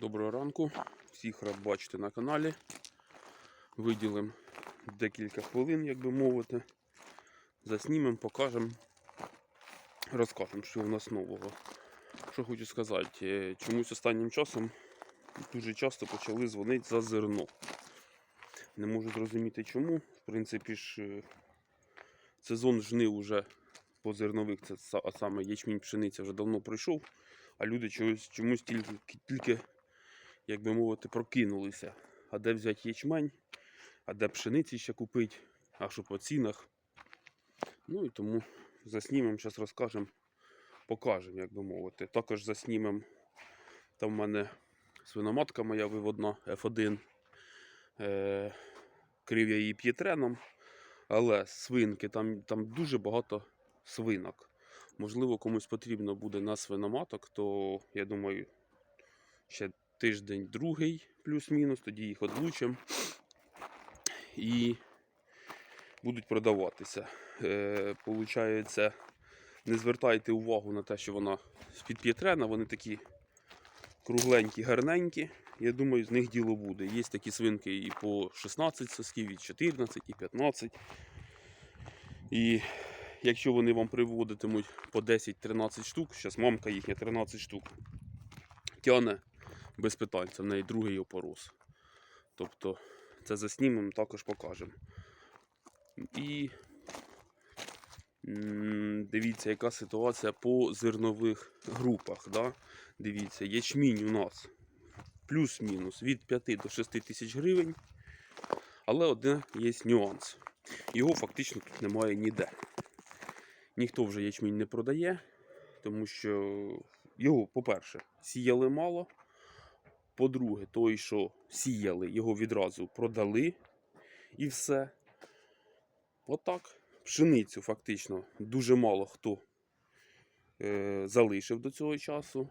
Доброго ранку. Всіх рад бачити на каналі. Виділимо декілька хвилин, як би мовити. Заснімемо, покажемо, розкажемо, що у нас нового. Що хочу сказати, е, чомусь останнім часом дуже часто почали дзвонити за зерно. Не можу зрозуміти чому. В принципі ж е, сезон жнив уже по зернових, це а саме ячмінь пшениця вже давно пройшов, а люди чогось, чомусь тільки, тільки як би мовити, прокинулися. А де взяти ячмень, а де пшениці ще купити, а що по цінах. Ну і тому заснімемо, зараз розкажемо, покажемо, як би мовити. Також заснімемо. Там в мене свиноматка моя виводна F1. Е, крив я її п'єтреном. Але свинки, там, там дуже багато свинок. Можливо, комусь потрібно буде на свиноматок, то я думаю, ще тиждень другий, плюс-мінус, тоді їх одлучимо і будуть продаватися. Е, получається, не звертайте увагу на те, що вона з-під п'єтрена, вони такі кругленькі, гарненькі. Я думаю, з них діло буде. Є такі свинки і по 16 сосків, і 14, і 15. І якщо вони вам приводитимуть по 10-13 штук, зараз мамка їхня 13 штук, тяне без питань, це в неї другий опорос. Тобто це заснімемо, також покажемо. І дивіться, яка ситуація по зернових групах. Да? Дивіться, ячмінь у нас плюс-мінус від 5 до 6 тисяч гривень. Але один є нюанс. Його фактично тут немає ніде. Ніхто вже ячмінь не продає, тому що його, по-перше, сіяли мало. По-друге, той, що сіяли, його відразу продали і все. Отак. Пшеницю фактично дуже мало хто е, залишив до цього часу.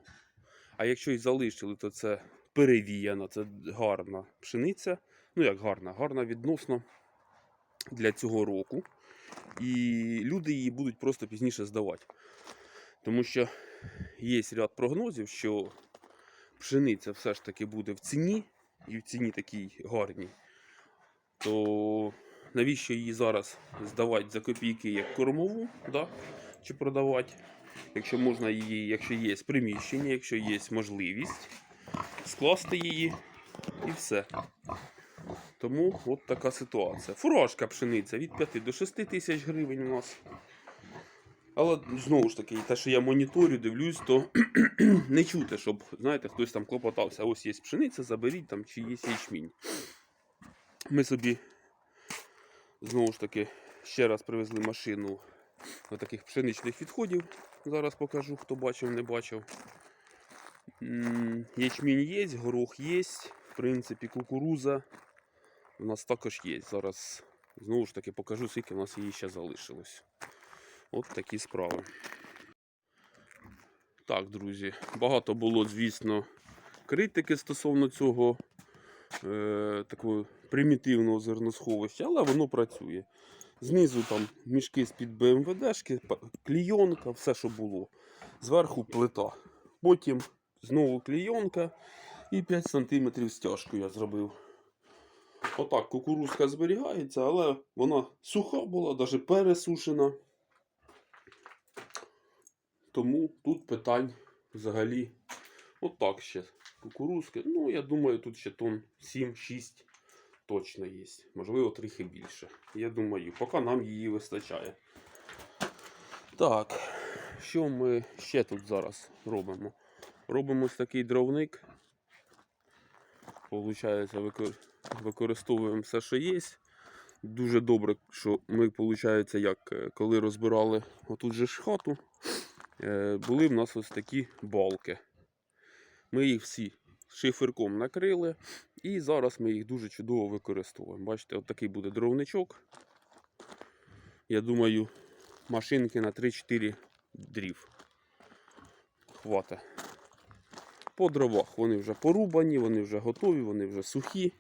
А якщо і залишили, то це перевіяна, це гарна пшениця. Ну, як гарна, гарна відносно для цього року. І люди її будуть просто пізніше здавати. Тому що є ряд прогнозів, що пшениця все ж таки буде в ціні, і в ціні такій гарній, то навіщо її зараз здавати за копійки як кормову, да? чи продавати, якщо можна її, якщо є приміщення, якщо є можливість, скласти її і все. Тому от така ситуація. Фуражка пшениця від 5 до 6 тисяч гривень у нас. Але знову ж таки, те, що я моніторю, дивлюсь, то не чути, щоб, знаєте, хтось там клопотався. Ось є пшениця, заберіть там, чи є ячмінь. Ми собі, знову ж таки, ще раз привезли машину до таких пшеничних відходів. Зараз покажу, хто бачив, не бачив. Ячмінь є, горох є, в принципі, кукуруза у нас також є. Зараз знову ж таки покажу, скільки в нас її ще залишилось. От такі справи. Так, друзі, багато було, звісно, критики стосовно цього е, такого примітивного зерносховища, але воно працює. Знизу там мішки з-під БМВДшки, клійонка, все, що було. Зверху плита. Потім знову клійонка і 5 см стяжку я зробив. Отак кукурузка зберігається, але вона суха була, навіть пересушена. Тому тут питань взагалі отак ще кукурузки. Ну, я думаю, тут ще тонн 7-6 точно є. Можливо, трохи більше. Я думаю, поки нам її вистачає. Так, що ми ще тут зараз робимо? Робимо ось такий дровник. Получається, використовуємо все, що є. Дуже добре, що ми, виходить, як е, коли розбирали отут же ж хату, були в нас ось такі балки. Ми їх всі шиферком накрили, і зараз ми їх дуже чудово використовуємо. Бачите, от такий буде дровничок. Я думаю, машинки на 3-4 дрів. Хвата. По дровах вони вже порубані, вони вже готові, вони вже сухі.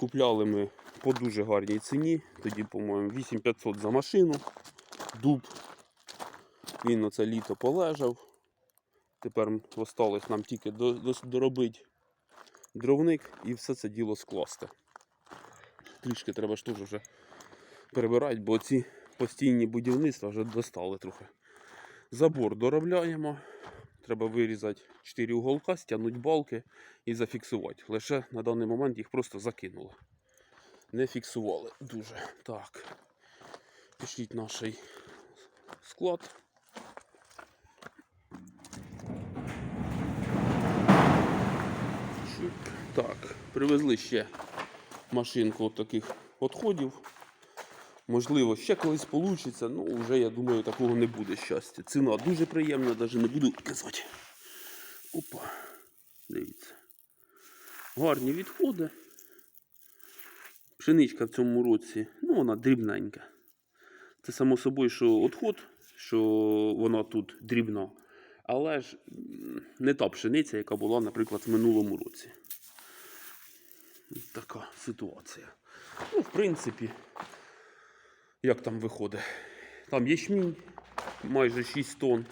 Купляли ми по дуже гарній ціні. Тоді, по-моєму, 8500 за машину. Дуб. Він оце літо полежав. Тепер осталось нам тільки до- до- доробити дровник і все це діло скласти. Трішки треба ж теж вже перебирати, бо ці постійні будівництва вже достали трохи. Забор доробляємо. Треба вирізати 4 уголка, стягнути балки і зафіксувати. Лише на даний момент їх просто закинули. Не фіксували дуже. Так. Пішліть наш склад. Так, привезли ще машинку от таких відходів. Можливо, ще колись вийде, ну вже я думаю, такого не буде щастя. Ціна дуже приємна, навіть не буду казати. Опа, дивіться. Гарні відходи. Пшеничка в цьому році, ну вона дрібненька. Це само собою, що відход, що вона тут дрібна. Але ж не та пшениця, яка була, наприклад, в минулому році. Ось така ситуація. Ну, в принципі, як там виходить? Там ячмінь майже 6 тонн.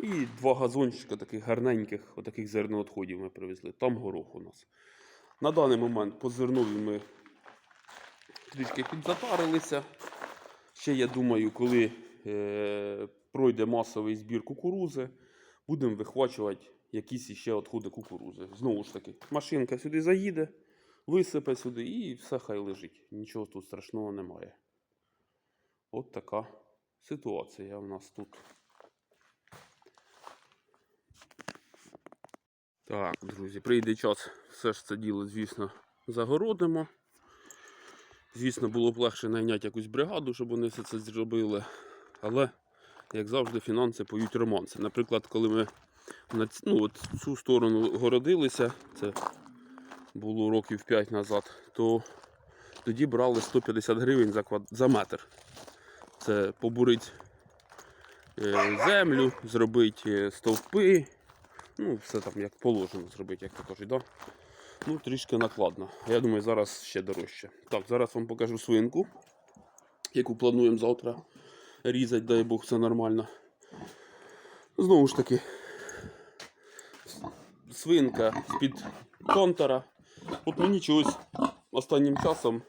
І два газончика таких гарненьких, отаких зерноотходів ми привезли. Там горох у нас. На даний момент по зернові ми трішки підзатарилися. Ще я думаю, коли е, пройде масовий збір кукурузи, будемо вихвачувати якісь іще відходи кукурузи. Знову ж таки, машинка сюди заїде, висипе сюди і все хай лежить. Нічого тут страшного немає. От така ситуація в нас тут. Так, друзі, прийде час, все ж це діло, звісно, загородимо. Звісно, було б легше найняти якусь бригаду, щоб вони все це зробили. Але, як завжди, фінанси поють романси. Наприклад, коли ми на ну, от цю сторону городилися, це було років 5 назад, то тоді брали 150 гривень за, квад... за метр. Це побурити е, землю, зробити е, стовпи. Ну, все там як положено зробити, як то кажуть, да? Ну, трішки накладно. Я думаю, зараз ще дорожче. Так, зараз вам покажу свинку, яку плануємо завтра різати, дай Бог, все нормально. Знову ж таки, свинка з-під контора. От мені чогось останнім часом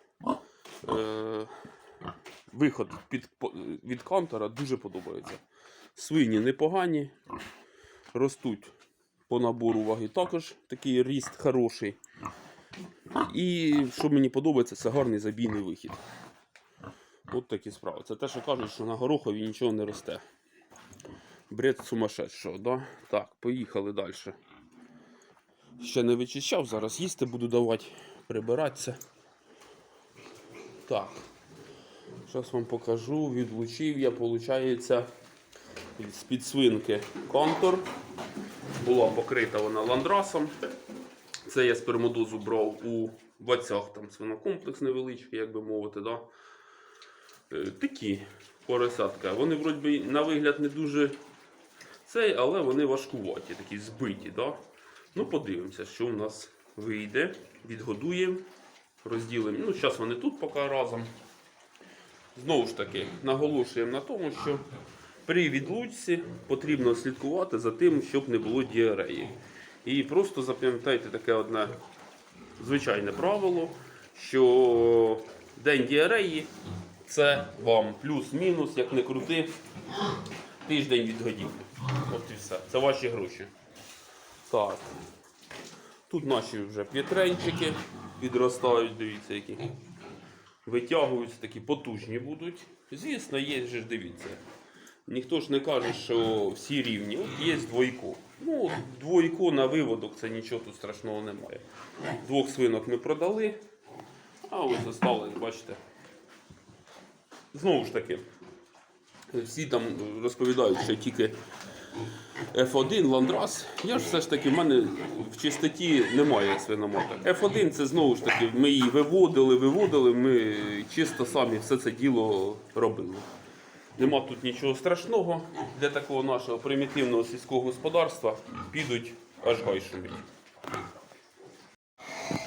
е- виход під, від контора дуже подобається. Свині непогані, ростуть по набору ваги також такий ріст хороший. І що мені подобається, це гарний забійний вихід. От такі справи. Це те, що кажуть, що на горохові нічого не росте. Бред сумасшедшого, да? Так, поїхали далі. Ще не вичищав, зараз їсти буду давати, прибиратися. Так. Зараз вам покажу. Відлучив я, виходить, з-під свинки контур була покрита вона ландрасом. Це я спермодозу брав у бацях, там свинокомплекс невеличкий, як би мовити. Да? Е, Такі поросятка. Вони вроді на вигляд не дуже цей, але вони важкуваті, такі збиті. Да? Ну, подивимося, що у нас вийде. Відгодуємо, розділимо. Ну, зараз вони тут поки разом. Знову ж таки, наголошуємо на тому, що при відлучці потрібно слідкувати за тим, щоб не було діареї. І просто запам'ятайте таке одне звичайне правило, що день діареї це вам плюс-мінус, як не крути, тиждень відгодівлі. От і все. Це ваші гроші. Так. Тут наші вже п'ятренчики підростають, дивіться, які витягуються, такі потужні будуть. Звісно, є ж дивіться. Ніхто ж не каже, що всі рівні. Є двойко. Ну, двойко на виводок це нічого тут страшного немає. Двох свинок ми продали, а ось залишилось, бачите. Знову ж таки, всі там розповідають, що тільки F1, ландрас. Я ж все ж таки, в мене в чистоті немає свиноматок. F1 це знову ж таки, ми її виводили, виводили, ми чисто самі все це діло робили. Нема тут нічого страшного для такого нашого примітивного сільського господарства. Підуть аж гай.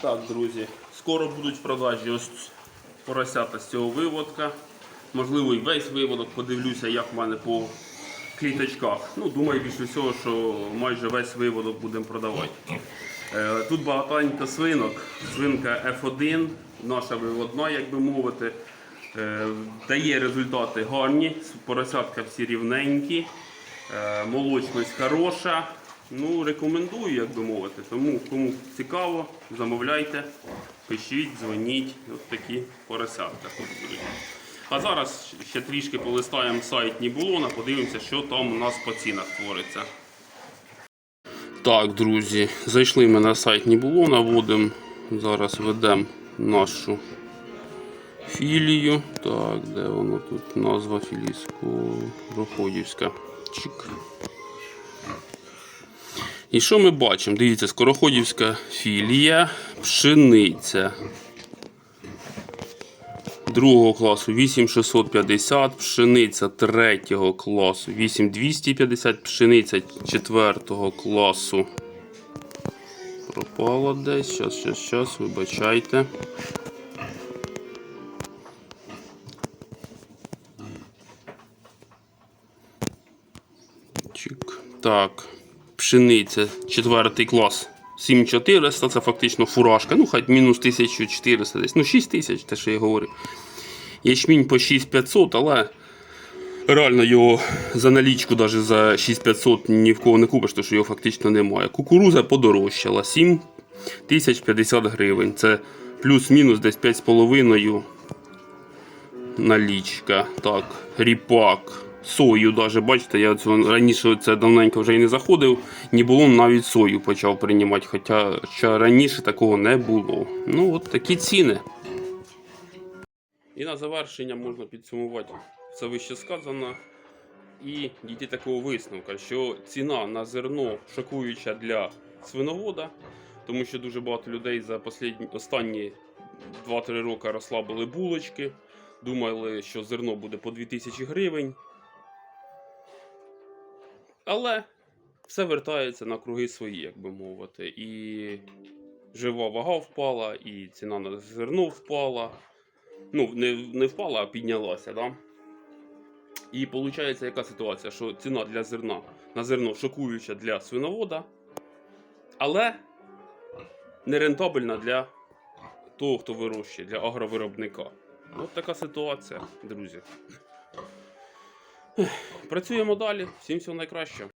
Так, друзі, скоро будуть в продажі ось поросята з цього виводка. Можливо, і весь виводок подивлюся, як в мене по кліточках. Ну, думаю, більше всього, що майже весь виводок будемо продавати. Е, Тут багатенько свинок. Свинка F1, наша виводна, як би мовити. Е, Дає результати гарні, поросятка всі рівненькі, е, молочність хороша. Ну, рекомендую, як би мовити. Тому кому цікаво, замовляйте, пишіть, дзвоніть. Ось такі поросятка тут будуть. А зараз ще трішки полистаємо сайт Нібулона, подивимося, що там у нас по цінах твориться. Так, друзі, зайшли ми на сайт Нібулона, вводимо, зараз ведемо нашу філію. Так, де воно тут? Назва філії Скороходівська. Чик. І що ми бачимо? Дивіться, Скороходівська філія, пшениця. Другого класу 8650, пшениця третього класу 8250, пшениця четвертого класу. Пропало десь. Щас, щас, щас, вибачайте. Чик. Так. Пшениця, четвертий клас. 7400, це фактично фуражка. Ну, хай мінус 1400 десь. Ну, 6000, те, що я говорю. Ячмінь по 6500, але реально його за налічку навіть за 6500 ні в кого не купиш, тому що його фактично немає. Кукуруза подорожчала 7050 гривень. Це плюс-мінус десь 5,5 налічка. Так, ріпак. Сою даже, бачите, я цього раніше це давненько вже і не заходив, ні було навіть сою почав приймати, хоча ще раніше такого не було. Ну, от такі ціни. І на завершення можна підсумувати все вище сказано і дійти такого висновка, що ціна на зерно шокуюча для свиновода, тому що дуже багато людей за останні 2-3 роки розслабили булочки, думали, що зерно буде по 2000 гривень. Але все вертається на круги свої, як би мовити. І жива вага впала, і ціна на зерно впала. Ну, не, не впала, а піднялася. Да? І виходить, яка ситуація, що ціна для зерна на зерно шокуюча для свиновода, але нерентабельна для того, хто вирощує, для агровиробника. От така ситуація, друзі. Працюємо далі. Всім всього найкращого.